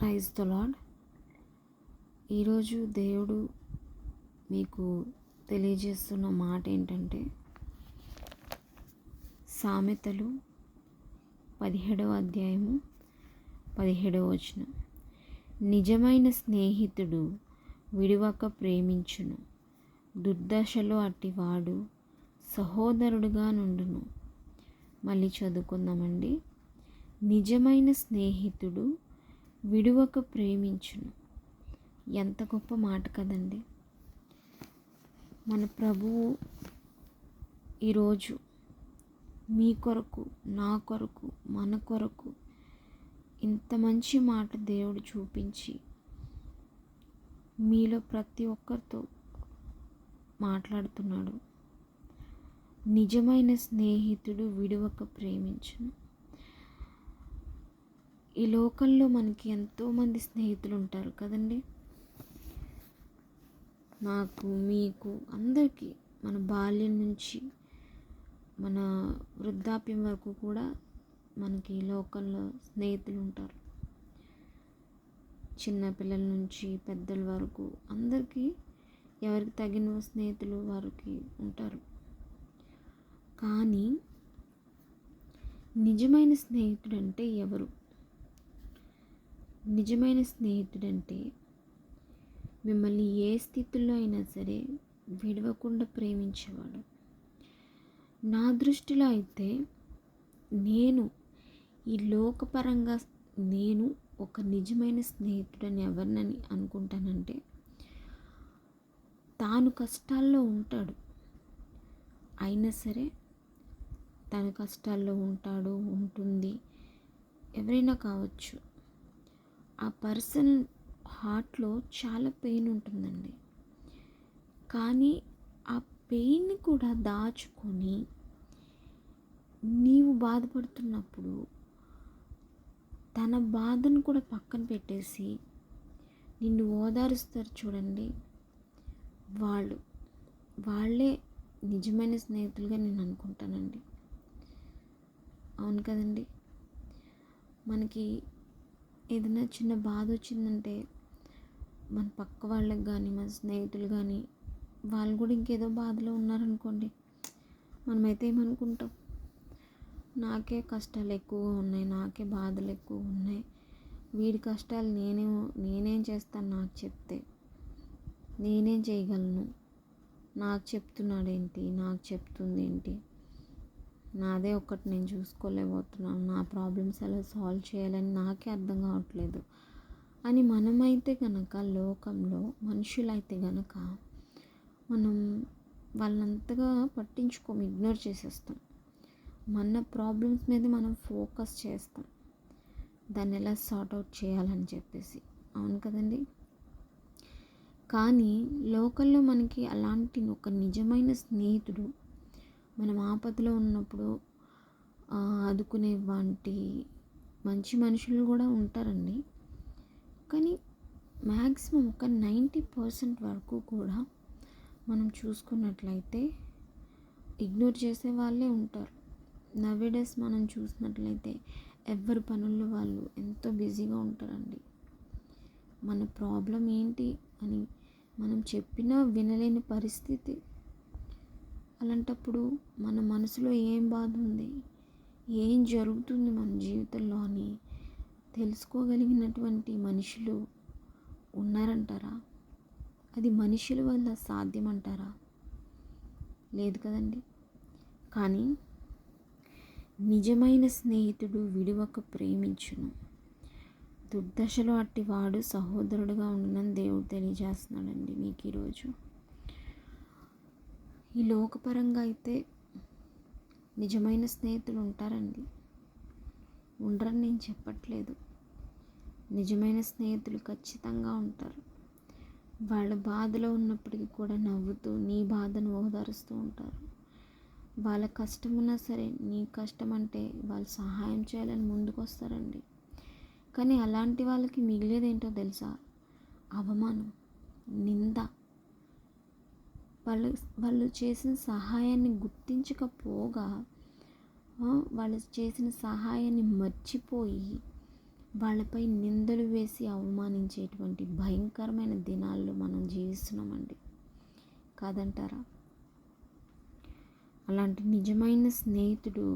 Praise the lord ఈరోజు దేవుడు మీకు తెలియజేస్తున్న మాట ఏంటంటే సామెతలు పదిహేడవ అధ్యాయము పదిహేడవ వచనం. నిజమైన స్నేహితుడు విడివక ప్రేమించును. దుర్దశలో అట్టివాడు సహోదరుడుగా నుండును. మళ్ళీ చదువుకుందామండి. నిజమైన స్నేహితుడు విడువక ప్రేమించును. ఎంత గొప్ప మాట కదండి. మన ప్రభువు ఈరోజు మీ కొరకు నా కొరకు మన కొరకు ఇంత మంచి మాట దేవుడు చూపించి మీలో ప్రతి ఒక్కరితో మాట్లాడుతున్నాడు. నిజమైన స్నేహితుడు విడువక ప్రేమించును. ఈ లోకంలో మనకి ఎంతోమంది స్నేహితులు ఉంటారు కదండి? నాకు మీకు అందరికీ మన బాల్యం నుంచి మన వృద్ధాప్యం వరకు కూడా మనకి లోకంలో స్నేహితులు ఉంటారు చిన్నపిల్లల నుంచి పెద్దల వరకు అందరికీ ఎవరికి తగిన స్నేహితులు వారికి ఉంటారు. కానీ నిజమైన స్నేహితుడు అంటే ఎవరు? నిజమైన స్నేహితుడంటే మిమ్మల్ని ఏ స్థితిలో అయినా సరే విడవకుండా ప్రేమించేవాడు. నా దృష్టిలో అయితే నేను ఈ లోకపరంగా నేను ఒక నిజమైన స్నేహితుడని ఎవరినని అనుకుంటానంటే తాను కష్టాల్లో ఉంటాడు. అయినా సరే తన కష్టాల్లో ఉంటాడు ఉంటుంది. ఎవరైనా కావచ్చు. ఆ పర్సన్ హార్ట్లో చాలా పెయిన్ ఉంటుందండి. కానీ ఆ పెయిన్ని కూడా దాచుకొని నీవు బాధపడుతున్నప్పుడు తన బాధను కూడా పక్కన పెట్టేసి నిన్ను ఓదారుస్తారు చూడండి. వాళ్ళు వాళ్ళే నిజమైన స్నేహితులుగా నేను అనుకుంటానండి. అవును కదండి. మనకి ఏదైనా చిన్న బాధ వచ్చిందంటే మన పక్క వాళ్ళకి కానీ మన స్నేహితులు కానీ వాళ్ళు కూడా ఇంకేదో బాధలో ఉన్నారనుకోండి మనమైతే ఏమనుకుంటాం? నాకే కష్టాలు ఎక్కువగా ఉన్నాయి నాకే బాధలు ఎక్కువ ఉన్నాయి. వీడి కష్టాలు నేనే నేనేం చేస్తాను నాకు చెప్తే? నేనేం చేయగలను? నాకు చెప్తున్నాడేంటి? నాకు చెప్తుంది ఏంటి నాదే ఒక్కటి నేను చూసుకోలేకపోతున్నాను. నా ప్రాబ్లమ్స్ ఎలా సాల్వ్ చేయాలని నాకే అర్థం కావట్లేదు. అని మనమైతే కనుక లోకంలో మనుషులైతే కనుక మనం వాళ్ళంతగా పట్టించుకోము ఇగ్నోర్ చేసేస్తాం. మన ప్రాబ్లమ్స్ మీద మనం ఫోకస్ చేస్తాం. దాన్ని ఎలా సార్ట్ అవుట్ చేయాలని చెప్పేసి. అవును కదండి? కానీ లోకల్లో మనకి అలాంటి ఒక నిజమైన స్నేహితుడు మనం ఆపదలో ఉన్నప్పుడు ఆదుకునే వంటి మంచి మనుషులు కూడా ఉంటారండి. కానీ మ్యాక్సిమం ఒక నైంటీ పర్సెంట్ వరకు కూడా మనం చూసుకున్నట్లయితే ఇగ్నోర్ చేసే వాళ్ళే ఉంటారు. నవేడేస్ మనం చూసినట్లయితే ఎవరి పనుల్లో వాళ్ళు ఎంతో బిజీగా ఉంటారండి. మన ప్రాబ్లం ఏంటి అని మనం చెప్పినా వినలేని పరిస్థితి. అలాంటప్పుడు మన మనసులో ఏం బాధ ఉంది? ఏం జరుగుతుంది మన జీవితంలో అని తెలుసుకోగలిగినటువంటి మనుషులు ఉన్నారంటారా? అది మనుషుల వల్ల సాధ్యం అంటారా లేదు కదండి. కానీ నిజమైన స్నేహితుడు విడివక ప్రేమించును. దుర్దశలో అట్టివాడు సహోదరుడుగా ఉండనని దేవుడు తెలియజేస్తున్నాడండి మీకు ఈరోజు. ఈ లోకపరంగా అయితే నిజమైన స్నేహితులు ఉంటారండి. ఉండరని నేను చెప్పట్లేదు. నిజమైన స్నేహితులు ఖచ్చితంగా ఉంటారు. వాళ్ళ బాధలో ఉన్నప్పటికీ కూడా నవ్వుతూ నీ బాధను ఓదారుస్తూ ఉంటారు. వాళ్ళ కష్టం ఉన్నా సరే నీ కష్టం అంటే వాళ్ళు సహాయం చేయాలని ముందుకు వస్తారండి. కానీ అలాంటి వాళ్ళకి మిగిలేదేంటో తెలుసా? అవమానం నింద వాళ్ళు వాళ్ళు చేసిన సహాయాన్ని గుర్తించకపోగా వాళ్ళు చేసిన సహాయాన్ని మర్చిపోయి వాళ్ళపై నిందలు వేసి అవమానించేటువంటి భయంకరమైన దినాల్లో మనం జీవిస్తున్నామండి. కాదంటారా? అలాంటి నిజమైన స్నేహితుడు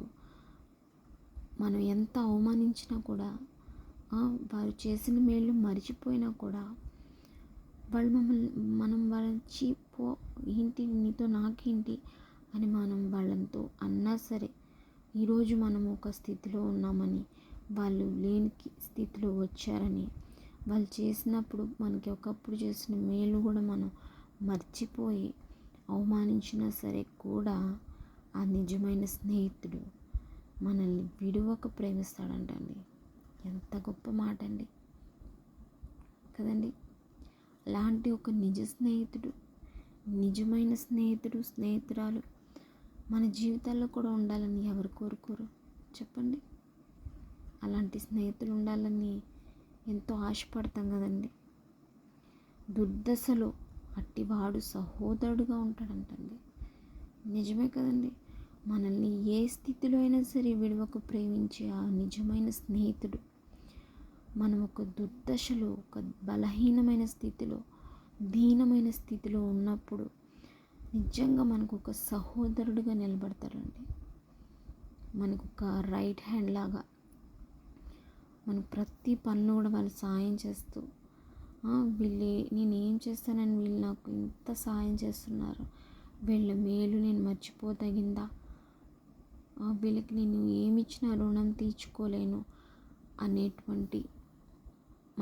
మనం ఎంత అవమానించినా కూడా వారు చేసిన మేలు మర్చిపోయినా కూడా వాళ్ళు మమ్మల్ని మనం వాళ్ళని పో ఏంటి నీతో నాకేంటి అని మనం వాళ్ళతో అన్నా సరే ఈరోజు మనం ఒక స్థితిలో ఉన్నామని వాళ్ళు లేని స్థితిలో వచ్చారని వాళ్ళు చేసినప్పుడు మనకి ఒకప్పుడు చేసిన మేలు కూడా మనం మర్చిపోయి అవమానించినా సరే కూడా ఆ నిజమైన స్నేహితుడు మనల్ని విడువక ప్రేమిస్తాడంటండి. ఎంత గొప్ప మాట అండి కదండి? అలాంటి ఒక నిజ స్నేహితుడు నిజమైన స్నేహితుడు స్నేహితురాలు మన జీవితాల్లో కూడా ఉండాలని ఎవరు కోరుకోరు. చెప్పండి. అలాంటి స్నేహితులు ఉండాలని ఎంతో ఆశపడతాం కదండి. దుర్దశలో అట్టివాడు సహోదరుడుగా ఉంటాడంటండి. నిజమే కదండి. మనల్ని ఏ స్థితిలో అయినా సరే విడవకు ప్రేమించే ఆ నిజమైన స్నేహితుడు మనం ఒక దుర్దశలో ఒక బలహీనమైన స్థితిలో దీనమైన స్థితిలో ఉన్నప్పుడు నిజంగా మనకు ఒక సహోదరుడుగా నిలబడతారండి మనకు ఒక రైట్ హ్యాండ్ లాగా మనకు ప్రతి పనులు కూడా వాళ్ళు సాయం చేస్తూ వీళ్ళు నేను ఏం చేస్తానని వీళ్ళు నాకు ఇంత సాయం చేస్తున్నారు. వీళ్ళ మేలు నేను మర్చిపోతగిందా వీళ్ళకి నేను ఏమి రుణం తీర్చుకోలేను అనేటువంటి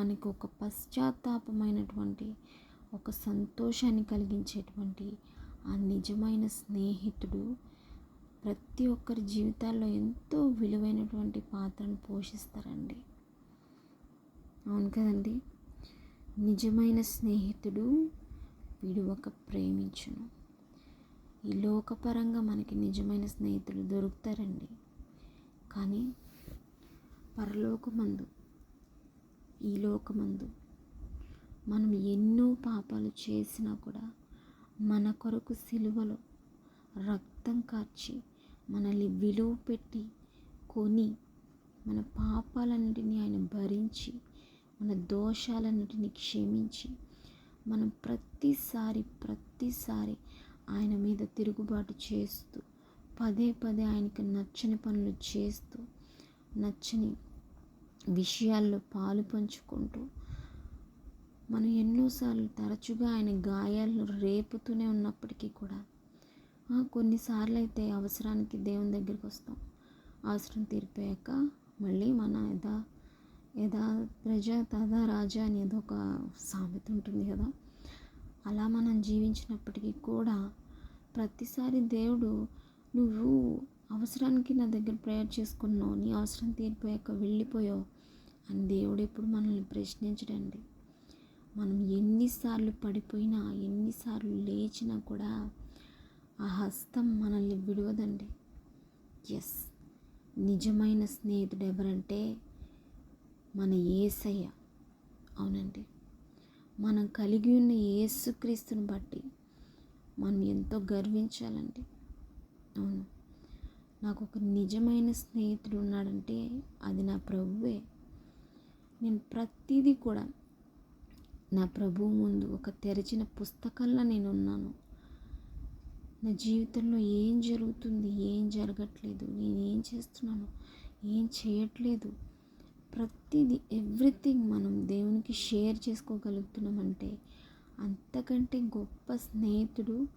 మనకు ఒక పశ్చాత్తాపమైనటువంటి ఒక సంతోషాన్ని కలిగించేటువంటి ఆ నిజమైన స్నేహితుడు ప్రతి ఒక్కరి జీవితాల్లో ఎంతో విలువైనటువంటి పాత్రను పోషిస్తారండి. అవును కదండి? నిజమైన స్నేహితుడు విడువక ప్రేమించును. ఈ లోకపరంగా మనకి నిజమైన స్నేహితులు దొరుకుతారండి. కానీ పరలోకమందు ఈ లోకమందు. మనం ఎన్నో పాపాలు చేసినా కూడా మన కొరకు సిలువలో రక్తం కార్చి మనల్ని విలువ పెట్టి కొని మన పాపాలన్నిటిని ఆయన భరించి మన దోషాలన్నిటిని క్షమించి మనం ప్రతిసారి ప్రతిసారి ఆయన మీద తిరుగుబాటు చేస్తూ పదే పదే ఆయనకి నచ్చని పనులు చేస్తూ నచ్చని విషయాల్లో పాలు పంచుకుంటూ మనం ఎన్నోసార్లు తరచుగా ఆయన గాయాలను రేపుతూనే ఉన్నప్పటికీ కూడా కొన్నిసార్లు అయితే అవసరానికి దేవుని దగ్గరికి వస్తాం. అవసరం తీరిపోయాక మళ్ళీ మన యథా యథా ప్రజ తదా రాజా అనేది ఒక సామెత ఉంటుంది కదా. అలా మనం జీవించినప్పటికీ కూడా ప్రతిసారి దేవుడు నువ్వు అవసరానికి నా దగ్గర ప్రేయర్ చేసుకున్నావు నీ అవసరం తీరిపోయాక వెళ్ళిపోయావు అని దేవుడు ఎప్పుడు మనల్ని ప్రశ్నించడండి. మనం ఎన్నిసార్లు పడిపోయినా ఎన్నిసార్లు లేచినా కూడా ఆ హస్తం మనల్ని విడవదండి. ఎస్ నిజమైన స్నేహితుడు ఎవరంటే మన ఏసయ్య. అవునండి. మనం కలిగి ఉన్న యేసుక్రీస్తుని బట్టి మనం ఎంతో గర్వించాలండి. అవును. నాకు ఒక నిజమైన స్నేహితుడు ఉన్నాడంటే అది నా ప్రభువే. నేను ప్రతిదీ కూడా నా ప్రభువు ముందు ఒక తెరిచిన పుస్తకంలో నేను ఉన్నాను నా జీవితంలో ఏం జరుగుతుంది ఏం జరగట్లేదు నేను ఏం చేస్తున్నాను ఏం చేయట్లేదు ప్రతిదీ ఎవ్రీథింగ్ మనం దేవునికి షేర్ చేసుకోగలుగుతున్నామంటే అంతకంటే గొప్ప స్నేహితుడు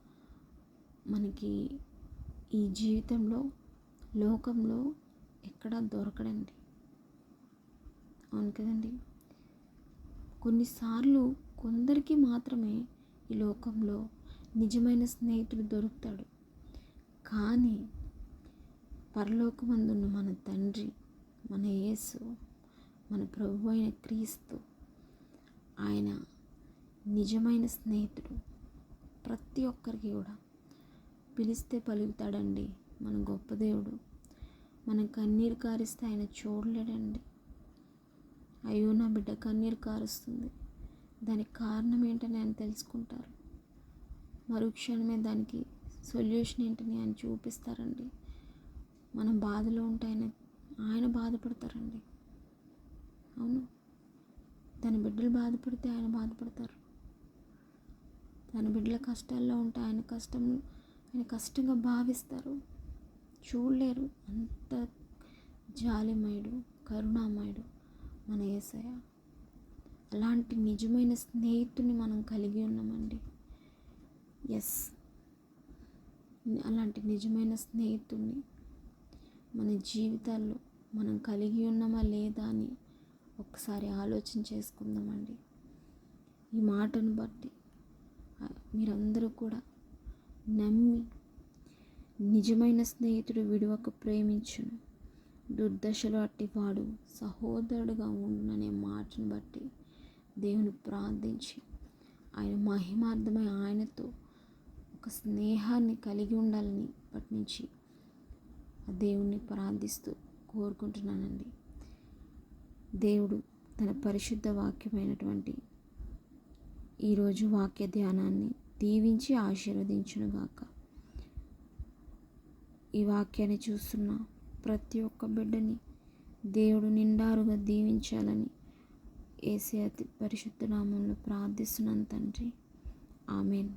మనకి ఈ జీవితంలో లోకంలో ఎక్కడా దొరకడండి. అవును కదండి. కొన్నిసార్లు కొందరికి మాత్రమే ఈ లోకంలో నిజమైన స్నేహితుడు దొరుకుతాడు. కానీ పరలోకమందున్న మన తండ్రి మన యేసు మన ప్రభు అయిన క్రీస్తు ఆయన నిజమైన స్నేహితుడు. ప్రతి ఒక్కరికి కూడా పిలిస్తే పలుకుతాడండి. మన గొప్ప దేవుడు. మనం కన్నీరు కారిస్తే ఆయన చూడలేడండి. అయ్యో నా బిడ్డ కన్నీరు కారుస్తుంది. దానికి కారణం ఏంటని ఆయన తెలుసుకుంటారు. మరుక్షణమే దానికి సొల్యూషన్ ఏంటని ఆయన చూపిస్తారండి. మనం బాధలో ఉంటే ఆయన ఆయన బాధపడతారండి. అవును. తన బిడ్డలు బాధపడితే ఆయన బాధపడతారు. తన బిడ్డల కష్టాల్లో ఉంటే ఆయన కష్టం ఆయన కష్టంగా భావిస్తారు. చూడలేరు. అంత జాలిమయుడు కరుణామయుడు మన ఏసయ అలాంటి నిజమైన స్నేహితుని మనం కలిగి ఉన్నామండి. ఎస్ అలాంటి నిజమైన స్నేహితుడిని మన జీవితాల్లో మనం కలిగి ఉన్నామా లేదా అని ఒకసారి ఆలోచన చేసుకుందామండి. ఈ మాటను బట్టి మీరందరూ కూడా నమ్మి నిజమైన స్నేహితుడు విడువక ప్రేమించును. దుర్దశలో అట్టి వాడు సహోదరుడుగా ఉండుననే మాటను బట్టి దేవుని ప్రార్థించి ఆయన మహిమార్థమై ఆయనతో ఒక స్నేహాన్ని కలిగి ఉండాలని ఇప్పటి నుంచి ఆ దేవుణ్ణి ప్రార్థిస్తూ కోరుకుంటున్నానండి. దేవుడు తన పరిశుద్ధ వాక్యమైనటువంటి ఈరోజు వాక్య ధ్యానాన్ని దీవించి ఆశీర్వదించునుగాక. ఈ వాక్యాన్ని చూస్తున్న ప్రతి ఒక్క బిడ్డని దేవుడు నిండారుగా దీవించాలని ఏసీ అతి పరిశుద్ధ నామంలో ప్రార్థిస్తున్నాను తండ్రి. ఆమెన్.